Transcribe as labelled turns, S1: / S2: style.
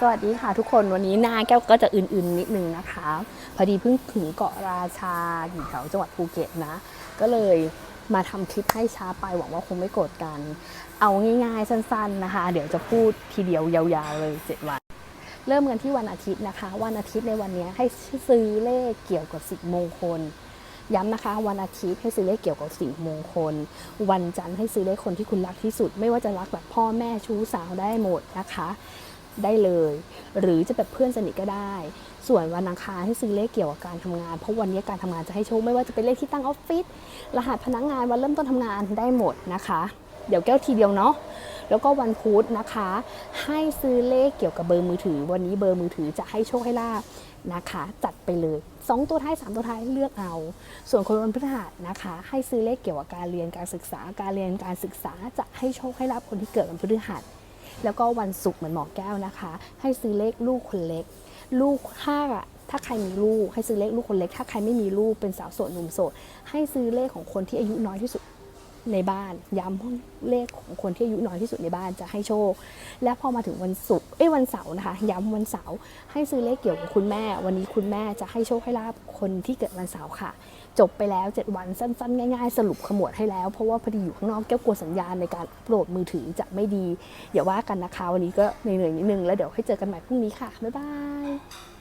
S1: สวัสดีค่ะทุกคนวันนี้หน้าแก้วก็จะอื่นๆนิดนึงนะคะ พอดีเพิ่งถึงเกาะราชาอยู่แถวจังหวัดภูเก็ตนะ ก็เลยมาทำคลิปให้ช้าไปหวังว่าคงไม่โกรธกัน เอาง่ายๆสั้นๆนะคะ เดี๋ยวจะพูดทีเดียวยาวๆเลย7วัน เริ่มกันที่วันอาทิตย์นะคะ วันอาทิตย์ในวันนี้ให้ซื้อเลขเกี่ยวกับสิ่งมงคลย้ำนะคะ วันอาทิตย์ให้ซื้อเลขเกี่ยวกับสิ่งมงคล วันจันทร์ให้ซื้อเลขคนที่คุณรักที่สุด ไม่ว่าจะรักแบบพ่อแม่ชู้สาวได้หมดนะคะ ได้เลย หรือจะแบบเพื่อนสนิทก็ได้ ส่วนวันอังคารให้ซื้อเลขเกี่ยวกับการทำงาน เพราะวันนี้การทำงานจะให้โชคไม่ว่าจะเป็นเลขที่ตั้งออฟฟิศรหัสพนักงานวันเริ่มต้นทำงานได้หมดนะคะ เดี๋ยวแก้วทีเดียวเนาะแล้วก็วันพุธนะคะ ให้ซื้อเลขเกี่ยวกับเบอร์มือถือ วันนี้เบอร์มือถือจะให้โชคให้ลาบนะคะ จัดไปเลย 2 ตัวท้าย 3 ตัวท้ายเลือกเอา ส่วนคนวันพฤหัสนะคะ ให้ซื้อเลขเกี่ยวกับการเรียนการศึกษาการเรียนการศึกษาจะให้โชคให้ลาบคนที่เกิดวันพฤหัส แล้วก็วันศุกร์เหมือนหมอแก้วนะคะ ให้ซื้อเลขลูกคนเล็ก ลูกถ้าถ้าใครมีลูกให้ซื้อเลขลูกคนเล็ก ถ้าใครไม่มีลูกเป็นสาวโสดหนุ่มโสดให้ซื้อเลขของคนที่อายุน้อยที่สุด ในบ้าน ย้ำเลขของคนที่อายุน้อยที่สุดในบ้านจะให้โชค และพอมาถึงวันศุกร์เอ้ยวันเสาร์นะคะ ย้ำวันเสาร์ให้ซื้อเลขเกี่ยวกับคุณแม่ วันนี้คุณแม่จะให้โชคให้ลาบคนที่เกิดวันเสาร์ค่ะ จบไปแล้ว 7 วันสั้นๆ ง่ายๆ สรุปขมวดให้แล้ว เพราะว่าพอดีอยู่ข้างนอกแก้วกลัวสัญญาณในการอัปโหลดมือถือจะไม่ดีอย่าว่ากันนะคะ วันนี้ก็เหนื่อยๆนิดนึงแล้วเดี๋ยวให้เจอกันใหม่พรุ่งนี้ค่ะบ๊ายบาย